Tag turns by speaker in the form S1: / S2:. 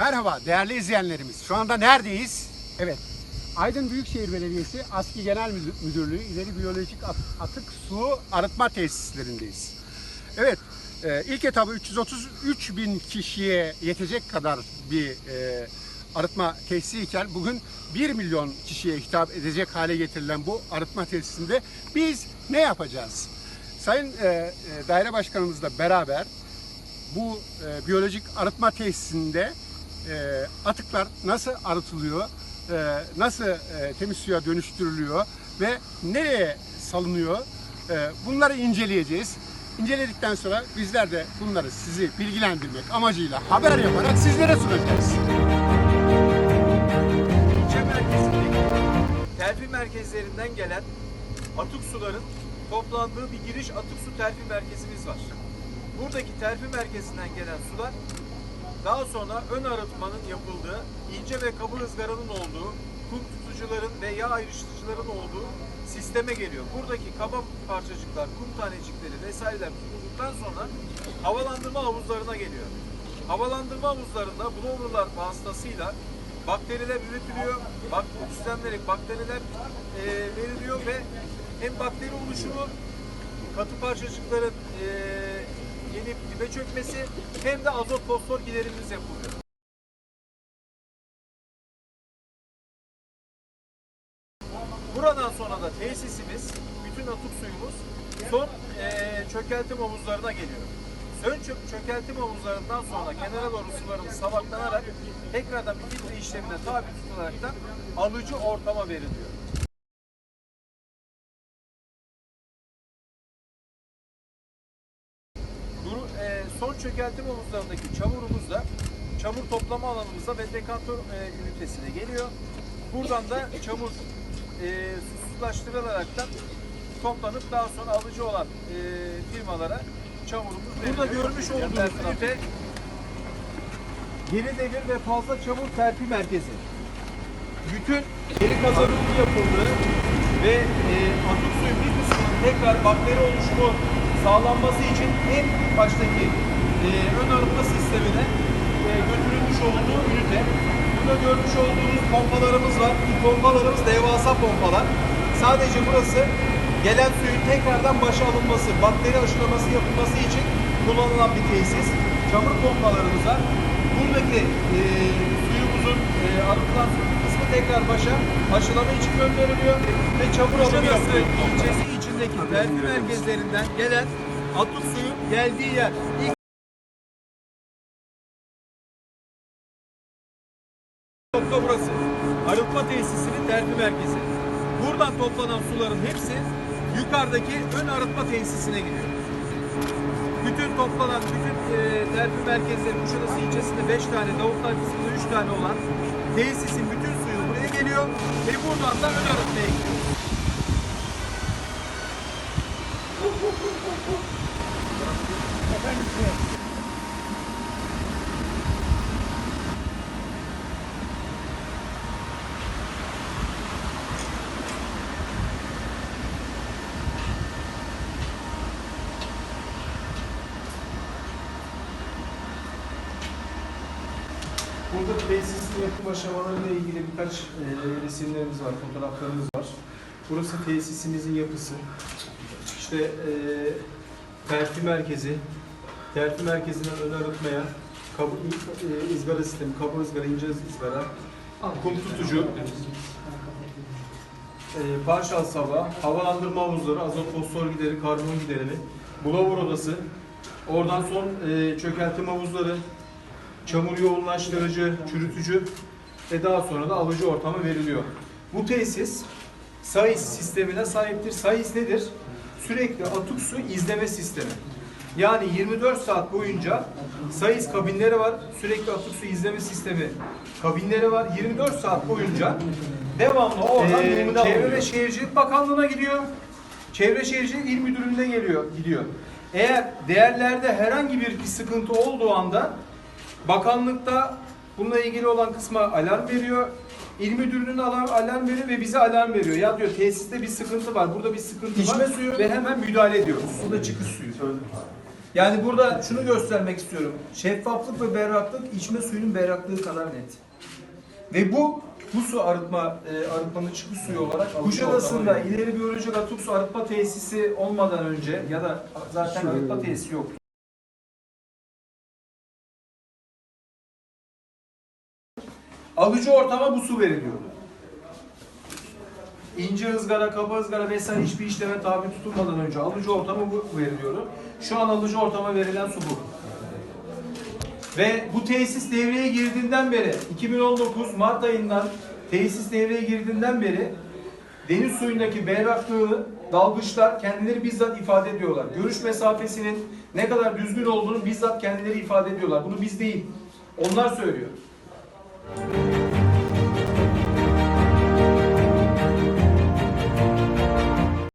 S1: Merhaba değerli izleyenlerimiz. Şu anda neredeyiz? Evet. Aydın Büyükşehir Belediyesi ASKİ Genel Müdür- Müdürlüğü İleri Biyolojik At- Atık Su Arıtma Tesislerindeyiz. Evet. e, ilk etabı 333 bin kişiye yetecek kadar bir e, arıtma tesisi iken bugün 1 milyon kişiye hitap edecek hale getirilen bu arıtma tesisinde biz ne yapacağız? Sayın e, e, Daire Başkanımızla beraber bu e, biyolojik arıtma tesisinde e, atıklar nasıl arıtılıyor, e, nasıl e, temiz suya dönüştürülüyor ve nereye salınıyor e, bunları inceleyeceğiz. İnceledikten sonra bizler de bunları sizi bilgilendirmek amacıyla haber yaparak sizlere sunacağız.
S2: terfi merkezlerinden gelen atık suların toplandığı bir giriş atık su terfi merkezimiz var. Buradaki terfi merkezinden gelen sular daha sonra ön arıtmanın yapıldığı, ince ve kabı ızgaranın olduğu, kum tutucuların ve yağ ayrıştırıcıların olduğu sisteme geliyor. Buradaki kaba parçacıklar, kum tanecikleri vesaireler tutulduktan sonra havalandırma havuzlarına geliyor. Havalandırma havuzlarında blowerlar vasıtasıyla bakteriler üretiliyor. Bak, sistemlere bakteriler e, veriliyor ve hem bakteri oluşumu katı parçacıkların e, yenip dibe çökmesi hem de azot fosfor giderimimiz yapılıyor. Buradan sonra da tesisimiz, bütün atık suyumuz son eee, çökeltim havuzlarına geliyor. Ön çö- çökeltim havuzlarından sonra kenara doğru sularımız sabaklanarak tekrardan bir filtre işlemine tabi tutularaktan alıcı ortama veriliyor. Çökeltim havuzlarındaki çamurumuz da çamur toplama alanımıza ve dekantör eee, ünitesine geliyor. Buradan da çamur eee susuzlaştırılaraktan toplanıp daha sonra alıcı olan eee, firmalara çamurumuz Burada görmüş olduğunuz ünite geri devir ve fazla çamur terfi merkezi. Bütün geri kazanımı yapıldığı ve e, atık suyun bir kısmının tekrar bakteri oluşumu sağlanması için en baştaki e, ön arıtma sistemine e, götürülmüş olduğu ünite. Burada görmüş olduğunuz pompalarımız var. Bu pompalarımız devasa pompalar. Sadece burası gelen suyun tekrardan başa alınması, bakteri aşılaması yapılması için kullanılan bir tesis. Çamur pompalarımız var. Buradaki e, suyumuzun e, arıtılan kısmı tekrar başa aşılama için gönderiliyor ve çamur alımı yapılıyor. ilçesi içindeki terfi merkezlerinden gelen atık suyun geldiği yer. İlk nokta burası. Arıtma tesisinin terfi merkezi. Buradan toplanan suların hepsi yukarıdaki ön arıtma tesisine gidiyor. Bütün toplanan, bütün e, terfi merkezleri Kuşadası ilçesinde 5 tane, Davutlar kısmında 3 tane olan tesisin bütün suyu buraya geliyor ve buradan da ön arıtmaya gidiyor.
S3: Burada tesisin yapım aşamalarıyla ilgili birkaç e, resimlerimiz var, fotoğraflarımız var. Burası tesisimizin yapısı. İşte e, terfi merkezi, terfi merkezinden ön arıtmaya, kabı, e, ızgara sistemi, kabı ızgara, ince ızgara, kum tutucu, e, parşal sava, havalandırma havuzları, azot fosfor gideri, karbon giderimi, blower odası, oradan son e, çökeltim havuzları, çamur yoğunlaştırıcı, çürütücü ve daha sonra da alıcı ortama veriliyor. Bu tesis SAIS sistemine sahiptir. SAIS nedir? Sürekli atık su izleme sistemi. Yani 24 saat boyunca SAIS kabinleri var. Sürekli atık su izleme sistemi kabinleri var. 24 saat boyunca devamlı oradan
S2: Ee,
S3: Çevre ve Şehircilik Bakanlığı'na gidiyor. Çevre Şehircilik İl Müdürlüğü'ne geliyor, gidiyor. Eğer değerlerde herhangi bir sıkıntı olduğu anda bakanlıkta bununla ilgili olan kısma alarm veriyor. İl müdürlüğüne alarm, alarm veriyor ve bize alarm veriyor. Ya diyor tesiste bir sıkıntı var, burada bir sıkıntı
S2: İçme
S3: var
S2: suyu-
S3: ve hemen müdahale ediyoruz. Bu da çıkış suyu.
S2: Yani burada şunu göstermek istiyorum. Şeffaflık ve berraklık içme suyunun berraklığı kadar net. Ve bu bu su arıtma e, arıtmanın çıkış suyu olarak Kuşadası'nda ileri biyolojik atık su arıtma tesisi olmadan önce ya da zaten arıtma tesisi yoktu. Alıcı ortama bu su veriliyordu. İnce ızgara, kaba ızgara vesaire hiçbir işleme tabi tutulmadan önce alıcı ortama bu veriliyordu. Şu an alıcı ortama verilen su bu. Ve bu tesis devreye girdiğinden beri 2019 Mart ayından tesis devreye girdiğinden beri deniz suyundaki berraklığını dalgıçlar kendileri bizzat ifade ediyorlar. Görüş mesafesinin ne kadar düzgün olduğunu bizzat kendileri ifade ediyorlar. Bunu biz değil. Onlar söylüyor. Thank you.